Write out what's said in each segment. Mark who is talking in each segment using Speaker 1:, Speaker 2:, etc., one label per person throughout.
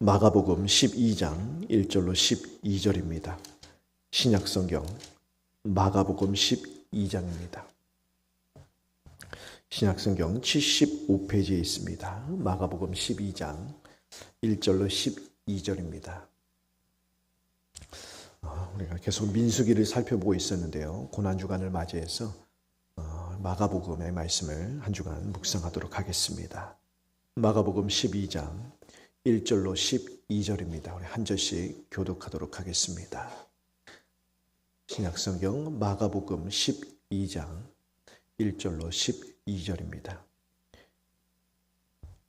Speaker 1: 마가복음 12장 1절로 12절입니다. 신약 성경 마가복음 12장입니다. 신약 성경 75페이지에 있습니다. 마가복음 12장 1절로 12절입니다. 어, 우리가 계속 민수기를 살펴보고 있었는데요. 고난 주간을 맞이해서 어, 마가복음의 말씀을 한 주간 묵상하도록 하겠습니다. 마가복음 12장 1절로 12절입니다. 우리 한 절씩 교독하도록 하겠습니다. 신약성경 마가복음 12장 1절로 12절입니다.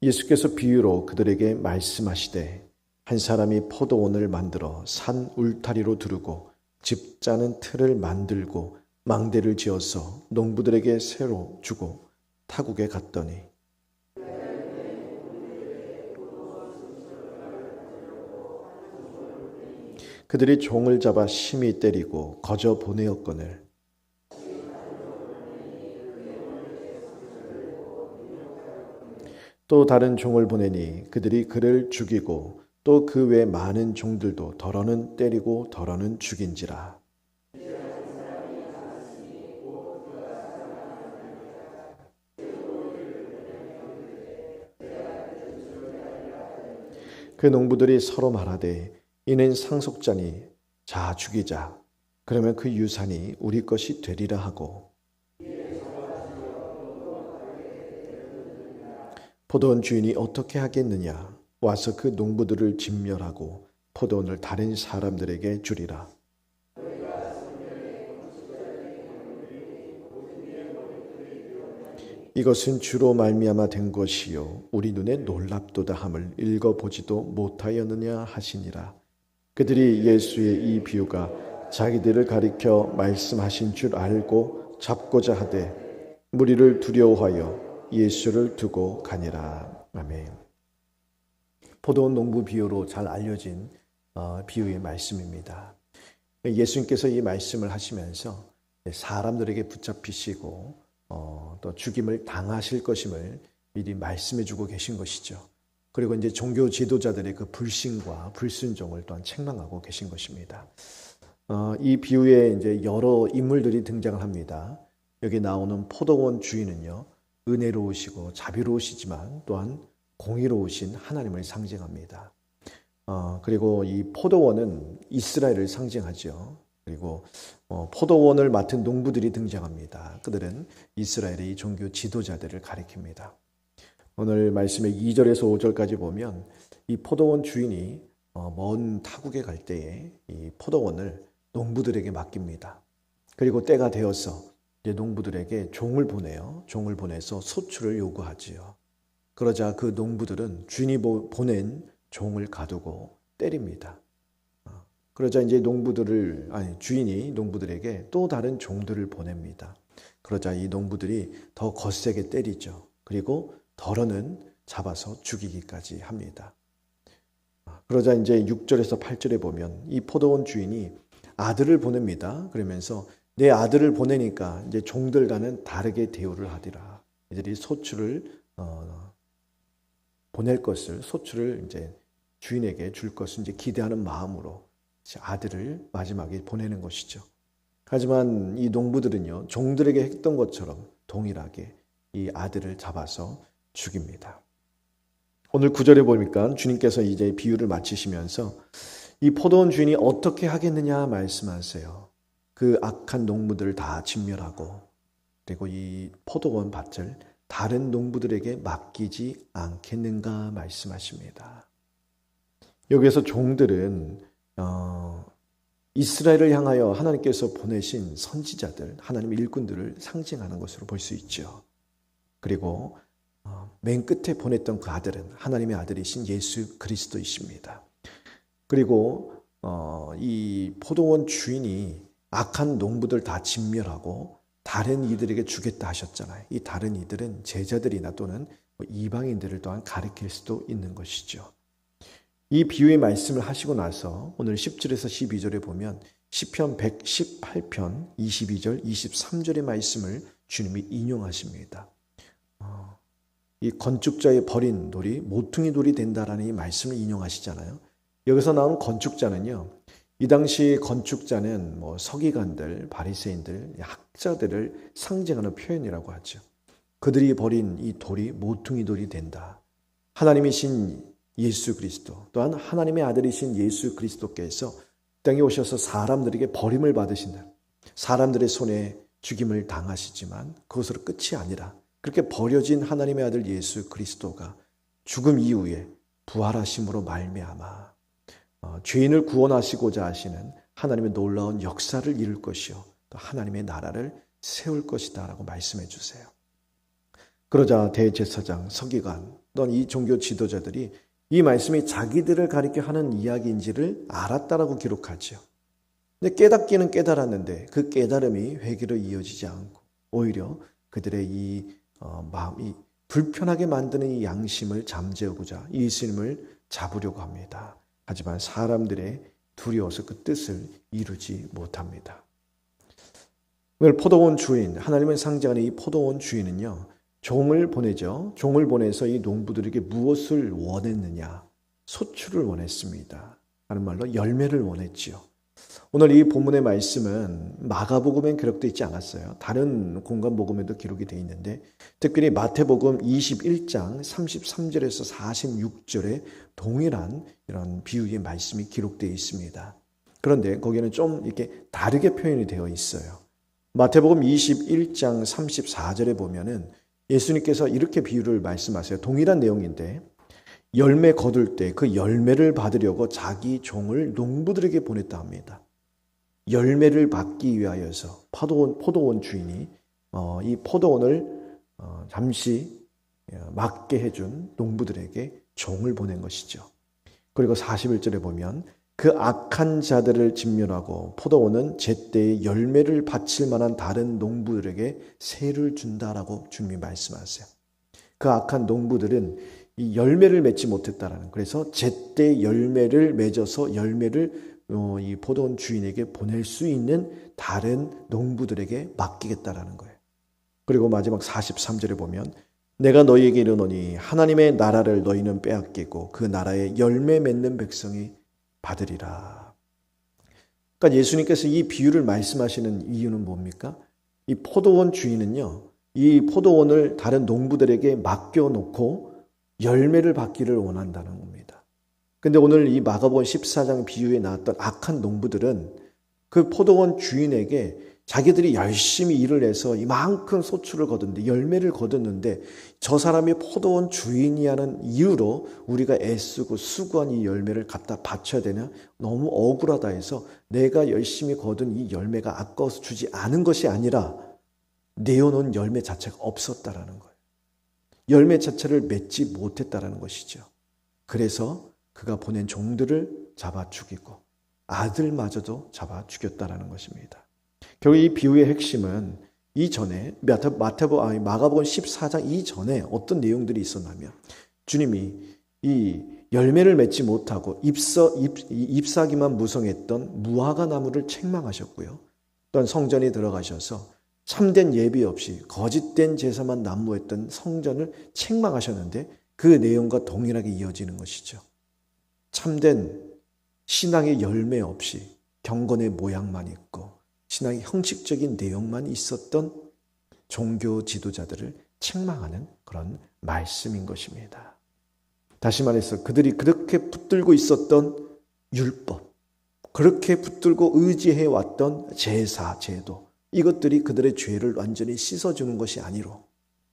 Speaker 1: 예수께서 비유로 그들에게 말씀하시되 한 사람이 포도원을 만들어 산 울타리로 두르고 집 짜는 틀을 만들고 망대를 지어서 농부들에게 새로 주고 타국에 갔더니 그들이 종을 잡아 심히 때리고 거저 보내었거늘. 또 다른 종을 보내니 그들이 그를 죽이고 또 그 외 많은 종들도 덜어는 때리고 덜어는 죽인지라. 그 농부들이 서로 말하되 이는 상속자니 자 죽이자. 그러면 그 유산이 우리 것이 되리라 하고. 포도원 주인이 어떻게 하겠느냐? 와서 그 농부들을 진멸하고 포도원을 다른 사람들에게 주리라. 이것은 주로 말미암아 된 것이요. 우리 눈에 놀랍도다 함을 읽어 보지도 못하였느냐 하시니라 그들이 예수의 이 비유가 자기들을 가리켜 말씀하신 줄 알고 잡고자 하되 무리를 두려워하여 예수를 두고 가니라 아멘. 포도원 농부 비유로 잘 알려진 어, 비유의 말씀입니다. 예수님께서 이 말씀을 하시면서 사람들에게 붙잡히시고 어, 또 죽임을 당하실 것임을 미리 말씀해 주고 계신 것이죠. 그리고 이제 종교 지도자들의 그 불신과 불순종을 또한 책망하고 계신 것입니다. 어, 이 비유에 이제 여러 인물들이 등장을 합니다. 여기 나오는 포도원 주인은요, 은혜로우시고 자비로우시지만 또한 공의로우신 하나님을 상징합니다. 어, 그리고 이 포도원은 이스라엘을 상징하죠. 그리고 어, 포도원을 맡은 농부들이 등장합니다. 그들은 이스라엘의 종교 지도자들을 가리킵니다. 오늘 말씀의 2절에서 5절까지 보면 이 포도원 주인이 어, 먼 타국에 갈 때에 이 포도원을 농부들에게 맡깁니다. 그리고 때가 되어서 농부들에게 종을 보내요. 종을 보내서 소출을 요구하지요. 그러자 그 농부들은 주인이 보낸 종을 가두고 때립니다. 그러자 이제 농부들을 아니 주인이 농부들에게 또 다른 종들을 보냅니다. 그러자 이 농부들이 더 거세게 때리죠. 그리고 덜어는 잡아서 죽이기까지 합니다. 그러자 이제 6절에서 8절에 보면 이 포도원 주인이 아들을 보냅니다. 그러면서 내 아들을 보내니까 이제 종들과는 다르게 대우를 하리라. 이들이 소출을 어, 보낼 것을 소출을 이제 주인에게 줄 것을 이제 기대하는 마음으로 아들을 마지막에 보내는 것이죠. 하지만 이 농부들은요, 종들에게 했던 것처럼 동일하게 이 아들을 잡아서 죽입니다. 오늘 구절에 보니까 주님께서 이제 비유를 마치시면서 이 포도원 주인이 어떻게 하겠느냐 말씀하세요. 그 악한 농부들을 다 진멸하고 그리고 이 포도원 밭을 다른 농부들에게 맡기지 않겠는가 말씀하십니다. 여기에서 종들은 어, 이스라엘을 향하여 하나님께서 보내신 선지자들, 하나님 일꾼들을 상징하는 것으로 볼 수 있죠. 그리고 어, 맨 끝에 보냈던 그 아들은 하나님의 아들이신 예수 그리스도이십니다. 그리고 어, 이 포도원 주인이 악한 농부들 다 진멸하고 다른 이들에게 주겠다 하셨잖아요. 이 다른 이들은 제자들이나 또는 뭐 이방인들을 또한 가리킬 수도 있는 것이죠. 이 비유의 말씀을 하시고 나서 오늘 10절에서 12절에 보면 시편 118편 22절 23절의 말씀을 주님이 인용하십니다. 어, 이 건축자의 버린 돌이 모퉁이 돌이 된다라는 이 말씀을 인용하시잖아요. 여기서 나온 건축자는요. 이 당시 건축자는 뭐 서기관들, 바리새인들, 학자들을 상징하는 표현이라고 하죠. 그들이 버린 이 돌이 모퉁이 돌이 된다. 하나님이신 예수 그리스도 또한 하나님의 아들이신 예수 그리스도께서 땅에 오셔서 사람들에게 버림을 받으신다. 사람들의 손에 죽임을 당하시지만 그것으로 끝이 아니라 그렇게 버려진 하나님의 아들 예수 그리스도가 죽음 이후에 부활하심으로 말미암아 어, 죄인을 구원하시고자 하시는 하나님의 놀라운 역사를 이룰 것이요 또 하나님의 나라를 세울 것이다라고 말씀해 주세요. 그러자 대제사장, 서기관 또는 이 종교 지도자들이 이 말씀이 자기들을 가리켜 하는 이야기인지를 알았다라고 기록하죠. 근데 깨닫기는 깨달았는데 그 깨달음이 회개로 이어지지 않고 오히려 그들의 이 어, 마음이 불편하게 만드는 이 양심을 잠재우고자 예수님을 잡으려고 합니다. 하지만 사람들의 두려워서 그 뜻을 이루지 못합니다. 오늘 포도원 주인, 하나님을 상징하는 이 포도원 주인은요, 종을 보내죠. 종을 보내서 이 농부들에게 무엇을 원했느냐? 소출을 원했습니다. 하는 말로 열매를 원했지요. 오늘 이 본문의 말씀은 마가복음엔 기록되어 있지 않았어요. 다른 공간 복음에도 기록이 되어 있는데 특별히 마태복음 21장 33절에서 46절에 동일한 이런 비유의 말씀이 기록되어 있습니다. 그런데 거기는 좀 이렇게 다르게 표현이 되어 있어요. 마태복음 21장 34절에 보면은 예수님께서 이렇게 비유를 말씀하세요. 동일한 내용인데 열매 거둘 때 그 열매를 받으려고 자기 종을 농부들에게 보냈다 합니다. 열매를 받기 위하여서 포도원, 포도원 주인이 어, 이 포도원을 어, 잠시 어, 맡게 해준 농부들에게 종을 보낸 것이죠. 그리고 41절에 보면 그 악한 자들을 진멸하고 포도원은 제때에 열매를 바칠 만한 다른 농부들에게 세를 준다라고 주님이 말씀하세요. 그 악한 농부들은 이 열매를 맺지 못했다라는 그래서 제때 열매를 맺어서 열매를 어, 이 포도원 주인에게 보낼 수 있는 다른 농부들에게 맡기겠다라는 거예요. 그리고 마지막 43절에 보면 내가 너희에게 이르노니 하나님의 나라를 너희는 빼앗기고 그 나라에 열매 맺는 백성이 받으리라. 그러니까 예수님께서 이 비유를 말씀하시는 이유는 뭡니까? 이 포도원 주인은요, 이 포도원을 다른 농부들에게 맡겨 놓고 열매를 받기를 원한다는 겁니다. 근데 오늘 이 마가복음 14장 비유에 나왔던 악한 농부들은 그 포도원 주인에게 자기들이 열심히 일을 해서 이만큼 소출을 거뒀는데 열매를 거뒀는데 저 사람이 포도원 주인이라는 이유로 우리가 애쓰고 수고한 이 열매를 갖다 바쳐야 되냐 너무 억울하다 해서 내가 열심히 거둔 이 열매가 아까워서 주지 않은 것이 아니라 내어놓은 열매 자체가 없었다라는 거예요. 열매 자체를 맺지 못했다라는 것이죠. 그래서 그가 보낸 종들을 잡아 죽이고 아들마저도 잡아 죽였다라는 것입니다. 결국 이 비유의 핵심은 이전에 마태보 아니 마가복음 14장 이전에 어떤 내용들이 있었냐면 주님이 이 열매를 맺지 못하고 잎서 잎, 잎사기만 무성했던 무화과 나무를 책망하셨고요. 또한 성전에 들어가셔서 참된 예비 없이 거짓된 제사만 난무했던 성전을 책망하셨는데 그 내용과 동일하게 이어지는 것이죠. 참된 신앙의 열매 없이 경건의 모양만 있고 신앙의 형식적인 내용만 있었던 종교 지도자들을 책망하는 그런 말씀인 것입니다. 다시 말해서 그들이 그렇게 붙들고 있었던 율법, 그렇게 붙들고 의지해 왔던 제사, 제도, 이것들이 그들의 죄를 완전히 씻어주는 것이 아니로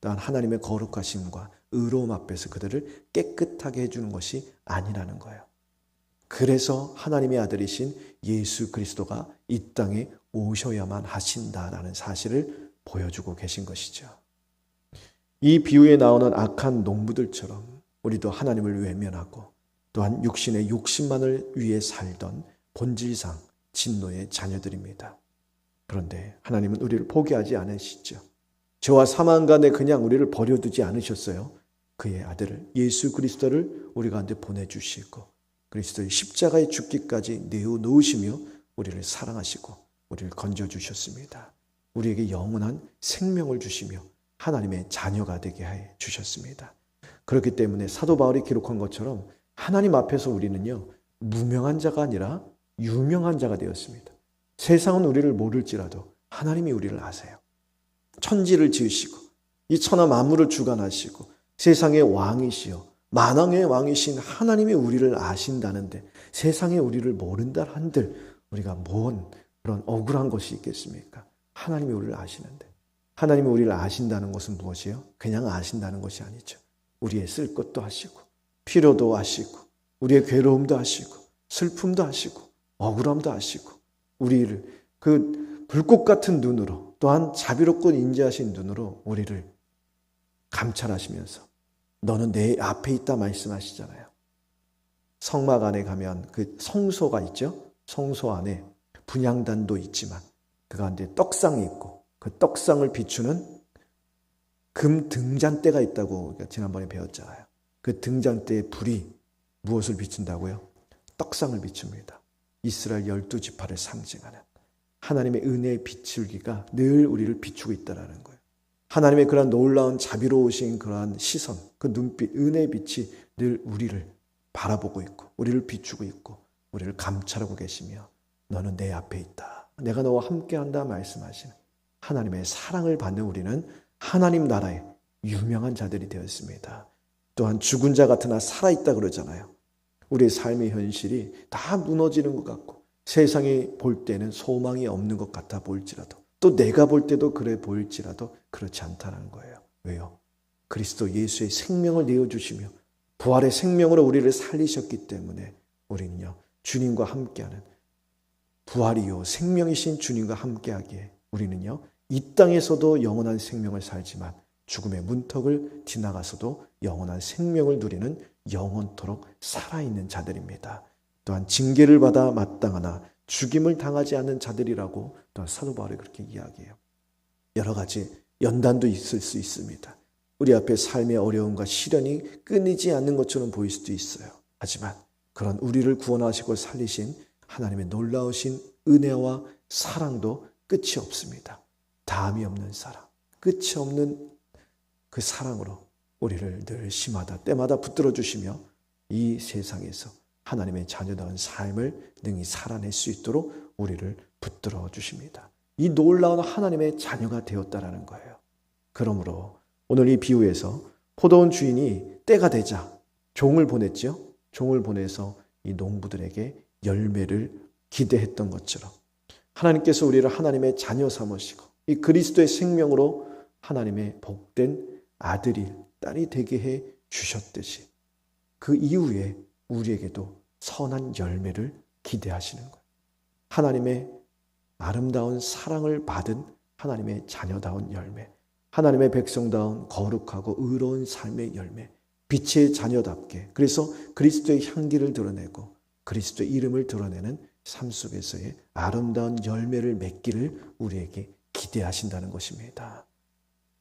Speaker 1: 또한 하나님의 거룩하심과 의로움 앞에서 그들을 깨끗하게 해주는 것이 아니라는 거예요. 그래서 하나님의 아들이신 예수 그리스도가 이 땅에 오셔야만 하신다라는 사실을 보여주고 계신 것이죠. 이 비유에 나오는 악한 농부들처럼 우리도 하나님을 외면하고 또한 육신의 욕심만을 위해 살던 본질상 진노의 자녀들입니다. 그런데 하나님은 우리를 포기하지 않으시죠. 저와 사망 간에 그냥 우리를 버려두지 않으셨어요. 그의 아들을 예수 그리스도를 우리 가운데 보내주시고 그리스도의 십자가에 죽기까지 내어놓으시며 우리를 사랑하시고 우리를 건져주셨습니다. 우리에게 영원한 생명을 주시며 하나님의 자녀가 되게 해 주셨습니다. 그렇기 때문에 사도 바울이 기록한 것처럼 하나님 앞에서 우리는요, 무명한 자가 아니라 유명한 자가 되었습니다. 세상은 우리를 모를지라도 하나님이 우리를 아세요. 천지를 지으시고 이 천하 만물을 주관하시고 세상의 왕이시여 만왕의 왕이신 하나님이 우리를 아신다는데 세상에 우리를 모른다 한들 우리가 뭔 그런 억울한 것이 있겠습니까? 하나님이 우리를 아시는데 하나님이 우리를 아신다는 것은 무엇이요? 그냥 아신다는 것이 아니죠. 우리의 쓸 것도 하시고 필요도 하시고 우리의 괴로움도 하시고 슬픔도 하시고 억울함도 하시고 우리를 그 불꽃 같은 눈으로 또한 자비롭고 인자하신 눈으로 우리를 감찰하시면서 너는 내 앞에 있다 말씀하시잖아요. 성막 안에 가면 그 성소가 있죠. 성소 안에 분양단도 있지만 그 가운데 떡상이 있고 그 떡상을 비추는 금 등잔대가 있다고 지난번에 배웠잖아요. 그 등잔대의 불이 무엇을 비춘다고요? 떡상을 비춥니다. 이스라엘 열두 지파를 상징하는 하나님의 은혜의 비출기가 늘 우리를 비추고 있다라는 거예요. 하나님의 그러한 놀라운 자비로우신 그러한 시선, 그 눈빛, 은혜의 빛이 늘 우리를 바라보고 있고, 우리를 비추고 있고, 우리를 감찰하고 계시며, 너는 내 앞에 있다. 내가 너와 함께 한다 말씀하시는 하나님의 사랑을 받는 우리는 하나님 나라의 유명한 자들이 되었습니다. 또한 죽은 자 같으나 살아있다 그러잖아요. 우리의 삶의 현실이 다 무너지는 것 같고 세상이 볼 때는 소망이 없는 것 같아 보일지라도 또 내가 볼 때도 그래 보일지라도 그렇지 않다는 거예요. 왜요? 그리스도 예수의 생명을 내어주시며 부활의 생명으로 우리를 살리셨기 때문에 우리는요 주님과 함께하는 부활이요 생명이신 주님과 함께하기에 우리는요 이 땅에서도 영원한 생명을 살지만 죽음의 문턱을 지나가서도 영원한 생명을 누리는 영원토록 살아있는 자들입니다. 또한 징계를 받아 마땅하나 죽임을 당하지 않는 자들이라고 또한 사도 바울이 그렇게 이야기해요. 여러 가지 연단도 있을 수 있습니다. 우리 앞에 삶의 어려움과 시련이 끊이지 않는 것처럼 보일 수도 있어요. 하지만 그런 우리를 구원하시고 살리신 하나님의 놀라우신 은혜와 사랑도 끝이 없습니다. 다음이 없는 사랑, 끝이 없는 그 사랑으로 우리를 늘 심하다 때마다 붙들어 주시며 이 세상에서 하나님의 자녀다운 삶을 능히 살아낼 수 있도록 우리를 붙들어 주십니다. 이 놀라운 하나님의 자녀가 되었다라는 거예요. 그러므로 오늘 이 비유에서 포도원 주인이 때가 되자 종을 보냈죠. 종을 보내서 이 농부들에게 열매를 기대했던 것처럼 하나님께서 우리를 하나님의 자녀 삼으시고 이 그리스도의 생명으로 하나님의 복된 아들이 딸이 되게 해 주셨듯이 그 이후에 우리에게도 선한 열매를 기대하시는 거예요. 하나님의 아름다운 사랑을 받은 하나님의 자녀다운 열매, 하나님의 백성다운 거룩하고 의로운 삶의 열매, 빛의 자녀답게 그래서 그리스도의 향기를 드러내고 그리스도의 이름을 드러내는 삶 속에서의 아름다운 열매를 맺기를 우리에게 기대하신다는 것입니다.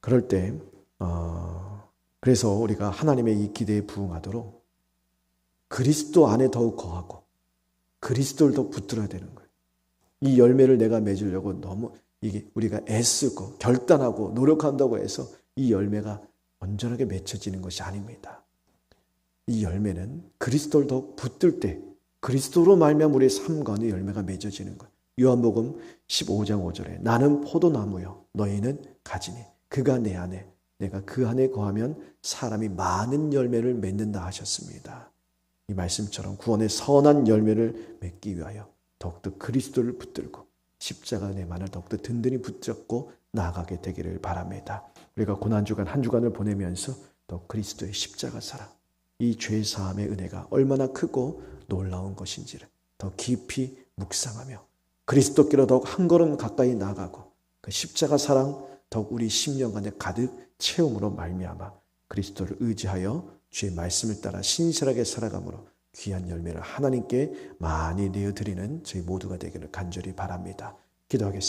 Speaker 1: 그럴 때 어, 그래서 우리가 하나님의 이 기대에 부응하도록 그리스도 안에 더욱 거하고 그리스도를 더 붙들어야 되는 거예요. 이 열매를 내가 맺으려고 너무 이게 우리가 애쓰고 결단하고 노력한다고 해서 이 열매가 온전하게 맺혀지는 것이 아닙니다. 이 열매는 그리스도를 더 붙들 때 그리스도로 말미암아 우리의 삶 가운데 열매가 맺어지는 거예요. 요한복음 15장 5절에 나는 포도나무요 너희는 가지니 그가 내 안에 내가 그 안에 거하면 사람이 많은 열매를 맺는다 하셨습니다. 이 말씀처럼 구원의 선한 열매를 맺기 위하여 더욱더 그리스도를 붙들고 십자가 내만을 더욱더 든든히 붙잡고 나아가게 되기를 바랍니다. 우리가 고난 주간 한 주간을 보내면서 더 그리스도의 십자가 사랑, 이 죄 사함의 은혜가 얼마나 크고 놀라운 것인지를 더 깊이 묵상하며 그리스도께로 더욱 한 걸음 가까이 나가고 그 십자가 사랑 더욱 우리 심령간에 가득 채움으로 말미암아 그리스도를 의지하여 주의 말씀을 따라 신실하게 살아감으로 귀한 열매를 하나님께 많이 내어 드리는 저희 모두가 되기를 간절히 바랍니다. 기도하겠습니다.